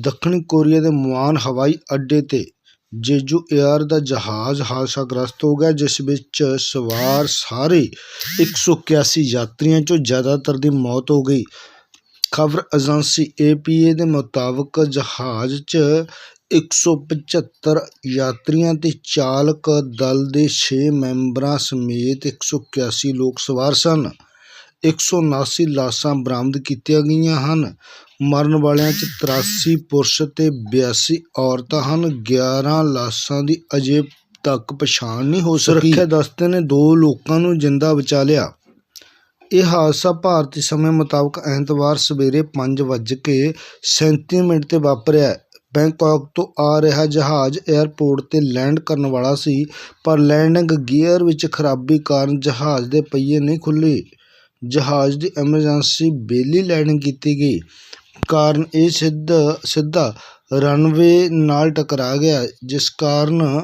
ਦੱਖਣੀ ਕੋਰੀਆ ਦੇ ਮੁਆਨ ਹਵਾਈ ਅੱਡੇ ਤੇ ਜੇਜੂ ਏਅਰ ਦਾ ਜਹਾਜ਼ ਹਾਦਸਾਗ੍ਰਸਤ ਹੋ ਗਿਆ, ਜਿਸ ਵਿੱਚ ਸਵਾਰ ਸਾਰੇ 181 ਯਾਤਰੀਆਂ ਚੋਂ ਜ਼ਿਆਦਾਤਰ ਦੀ ਮੌਤ ਹੋ ਗਈ। ਖਬਰ ਏਜੰਸੀ ਏਪੀਏ ਦੇ ਮੁਤਾਬਕ ਜਹਾਜ਼ 'ਚ 175 ਯਾਤਰੀਆਂ ਤੇ ਚਾਲਕ ਦਲ ਦੇ 6 ਮੈਂਬਰਾਂ ਸਮੇਤ 181 ਲੋਕ ਸਵਾਰ ਸਨ। 179 ਲਾਸ਼ਾਂ ਬਰਾਮਦ ਕੀਤੀਆਂ ਗਈਆਂ ਹਨ। ਮਰਨ ਵਾਲਿਆਂ 'ਚ 83 ਪੁਰਸ਼ ਅਤੇ ਬਿਆਸੀ ਔਰਤਾਂ ਹਨ। 11 ਲਾਸ਼ਾਂ ਦੀ ਅਜੇ ਤੱਕ ਪਛਾਣ ਨਹੀਂ ਹੋ ਸਕੀ। ਸੁਰੱਖਿਆ ਦਸਤੇ ਨੇ ਦੋ ਲੋਕਾਂ ਨੂੰ ਜਿੰਦਾ ਬਚਾ ਲਿਆ। ਇਹ ਹਾਦਸਾ ਭਾਰਤੀ ਸਮੇਂ ਮੁਤਾਬਕ ਐਤਵਾਰ ਸਵੇਰੇ 5:37 ਮਿੰਟ ਤੇ ਵਾਪਰਿਆ। ਬੈਂਕਾਕ ਤੋਂ ਆ ਰਿਹਾ ਜਹਾਜ਼ ਏਅਰਪੋਰਟ ਤੇ ਲੈਂਡ ਕਰਨ ਵਾਲਾ ਸੀ, ਪਰ ਲੈਂਡਿੰਗ ਗੀਅਰ ਵਿੱਚ ਖਰਾਬੀ ਕਾਰਨ ਜਹਾਜ਼ ਦੇ ਪਹੀਏ ਨਹੀਂ ਖੁੱਲ੍ਹੇ। ਜਹਾਜ਼ ਦੀ ਐਮਰਜੈਂਸੀ ਬੇਲੀ ਲੈਂਡਿੰਗ ਕੀਤੀ ਗਈ। ਕਾਰਨ ਇਹ ਸਿੱਧ, ਸਿੱਧਾ ਰਨਵੇ ਨਾਲ ਟਕਰਾ ਗਿਆ, ਜਿਸ ਕਾਰਨ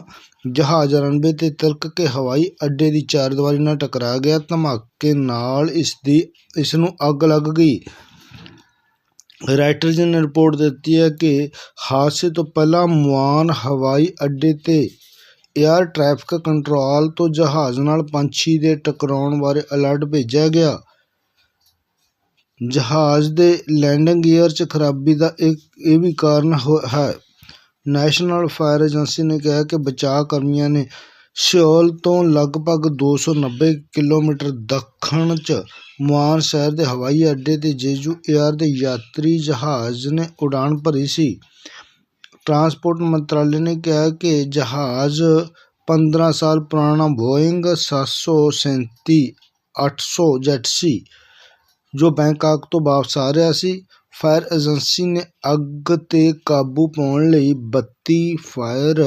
ਜਹਾਜ਼, ਰਨਵੇ ਤੇ ਤਿਲਕ ਕੇ ਹਵਾਈ ਅੱਡੇ ਦੀ ਚਾਰਦੀਵਾਰੀ ਨਾਲ ਟਕਰਾ ਗਿਆ। ਧਮਾਕੇ ਨਾਲ ਇਸ ਦੀ, ਇਸ ਨੂੰ ਅੱਗ ਲੱਗ ਗਈ। ਰਾਇਟਰਜ਼ ਨੇ ਰਿਪੋਰਟ ਦਿੱਤੀ ਹੈ ਕਿ ਹਾਦਸੇ ਤੋਂ ਪਹਿਲਾਂ ਮੁਆਨ ਹਵਾਈ ਅੱਡੇ ਤੇ ਏਅਰ ਟ੍ਰੈਫਿਕ ਕੰਟਰੋਲ ਤੋਂ ਜਹਾਜ਼ ਨਾਲ ਪੰਛੀ ਦੇ ਟਕਰਾਉਣ ਬਾਰੇ ਅਲਰਟ ਭੇਜਿਆ ਗਿਆ। ਜਹਾਜ਼ ਦੇ ਲੈਂਡਿੰਗ ਗੀਅਰ 'ਚ ਖਰਾਬੀ ਦਾ ਇੱਕ ਇਹ ਵੀ ਕਾਰਨ ਹੋ- ਹੈ। ਨੈਸ਼ਨਲ ਫਾਇਰ ਏਜੰਸੀ ਨੇ ਕਿਹਾ ਕਿ ਬਚਾਅ ਕਰਮੀਆਂ ਨੇ ਸਿਓਲ ਤੋਂ ਲਗਭਗ 290 ਕਿਲੋਮੀਟਰ ਦੱਖਣ 'ਚ ਮੁਆਨ ਸ਼ਹਿਰ ਦੇ ਹਵਾਈ ਅੱਡੇ ਤੇ ਜੇਜੂ ਏਅਰ ਦੇ ਯਾਤਰੀ ਜਹਾਜ਼ ਨੇ ਉਡਾਨ ਭਰੀ ਸੀ। ਟਰਾਂਸਪੋਰਟ ਮੰਤਰਾਲੇ ਨੇ ਕਿਹਾ ਕਿ ਜਹਾਜ਼ 15 ਸਾਲ ਪੁਰਾਣਾ ਬੋਇੰਗ 737 800 ਜੈਟ ਸੀ। ਜੋ ਬੈਂਕਾਕ ਤੋਂ ਵਾਪਸ ਆ ਰਿਹਾ ਸੀ, ਫਾਇਰ ਏਜੰਸੀ ਨੇ ਅੱਗ ਤੇ ਕਾਬੂ ਪਾਉਣ ਲਈ 32 ਫਾਇਰ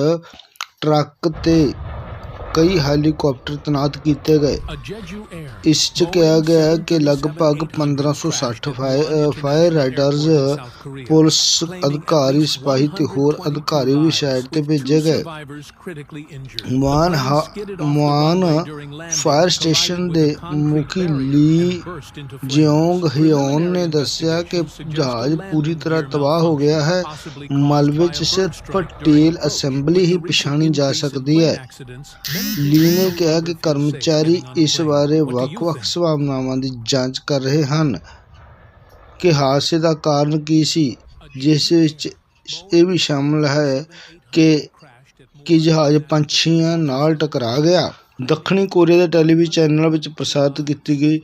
ਟਰੱਕ ਤੇ ਕਈ ਹੈਲੀਕਾਪਟਰ ਤੈਨਾਤ ਕੀਤੇ ਗਏ ਇਸ 'ਚ ਕਿਹਾ ਗਿਆ ਹੈ ਕਿ ਲਗਭਗ 1560 ਫਾਇਰ ਫਾਇਰ ਰਾਈਡਰਜ਼ ਪੁਲਿਸ ਅਧਿਕਾਰੀ ਸਿਪਾਹੀ ਤੇ ਹੋਰ ਅਧਿਕਾਰੀ ਵੀ ਸਾਈਟ ਤੇ ਭੇਜੇ ਗਏ ਮੁਆਨ ਹਾ- ਮੁਆਨ ਫਾਇਰ ਸਟੇਸ਼ਨ ਦੇ ਮੁਖੀ ਲੀ ਜਿਉਂਗ ਹਿਓਨ ਨੇ ਦੱਸਿਆ ਕਿ ਜਹਾਜ਼ ਪੂਰੀ ਤਰ੍ਹਾਂ ਤਬਾਹ ਹੋ ਗਿਆ ਹੈ ਮਲਬੇ 'ਚ ਸਿਰਫ ਟੇਲ ਅਸੈਂਬਲੀ ਹੀ ਪਛਾਣੀ ਜਾ ਸਕਦੀ ਹੈ ਲੀ ਨੇ ਕਿਹਾ ਕਿ ਕਰਮਚਾਰੀ ਇਸ ਬਾਰੇ ਵੱਖ-ਵੱਖ ਸੰਭਾਵਨਾਵਾਂ ਦੀ ਜਾਂਚ ਕਰ ਰਹੇ ਹਨ। ਕਿ ਹਾਦਸੇ ਦਾ ਕਾਰਨ ਕੀ ਸੀ, ਜਿਸ ਵਿੱਚ ਇਹ ਵੀ ਸ਼ਾਮਲ ਹੈ ਕਿ ਕਿ ਜਹਾਜ਼ ਪੰਛੀਆਂ ਨਾਲ ਟਕਰਾ ਗਿਆ। ਦੱਖਣੀ ਕੋਰੀਆ ਦੇ ਟੈਲੀਵਿਜ਼ਨ ਚੈਨਲ ਵਿੱਚ ਪ੍ਰਸਾਰਿਤ ਕੀਤੀ ਗਈ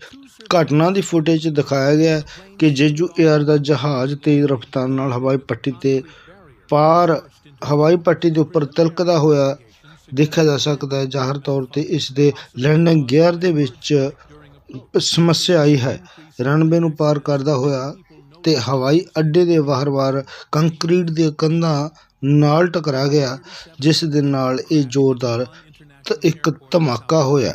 ਘਟਨਾ ਦੀ ਫੁਟੇਜ ਦਿਖਾਇਆ ਗਿਆ ਕਿ ਜੇਜੂ ਏਅਰ ਦਾ ਜਹਾਜ਼ ਤੇਜ਼ ਰਫ਼ਤਾਰ ਨਾਲ ਹਵਾਈ ਪੱਟੀ ਤੇ ਪਾਰ ਹਵਾਈ ਪੱਟੀ ਦੇ ਉੱਪਰ ਤਿਲਕਦਾ ਹੋਇਆ ਦੇਖਿਆ ਜਾ ਸਕਦਾ ਹੈ, ਜ਼ਾਹਰ ਤੌਰ ਤੇ ਇਸ ਦੇ ਲੈਂਡਿੰਗ ਗੇਅਰ ਦੇ ਵਿੱਚ ਸਮੱਸਿਆ ਆਈ ਹੈ। ਰਣਬੇ ਨੂੰ ਪਾਰ ਕਰਦਾ ਹੋਇਆ ਤੇ ਹਵਾਈ ਅੱਡੇ ਦੇ ਬਾਹਰ-ਬਾਹਰ ਕੰਕਰੀਟ ਦੀਆਂ ਕੰਧਾਂ ਨਾਲ ਟਕਰਾ ਗਿਆ, ਜਿਸ ਦੇ ਨਾਲ ਇਹ ਜ਼ੋਰਦਾਰ ਇੱਕ ਧਮਾਕਾ ਹੋਇਆ।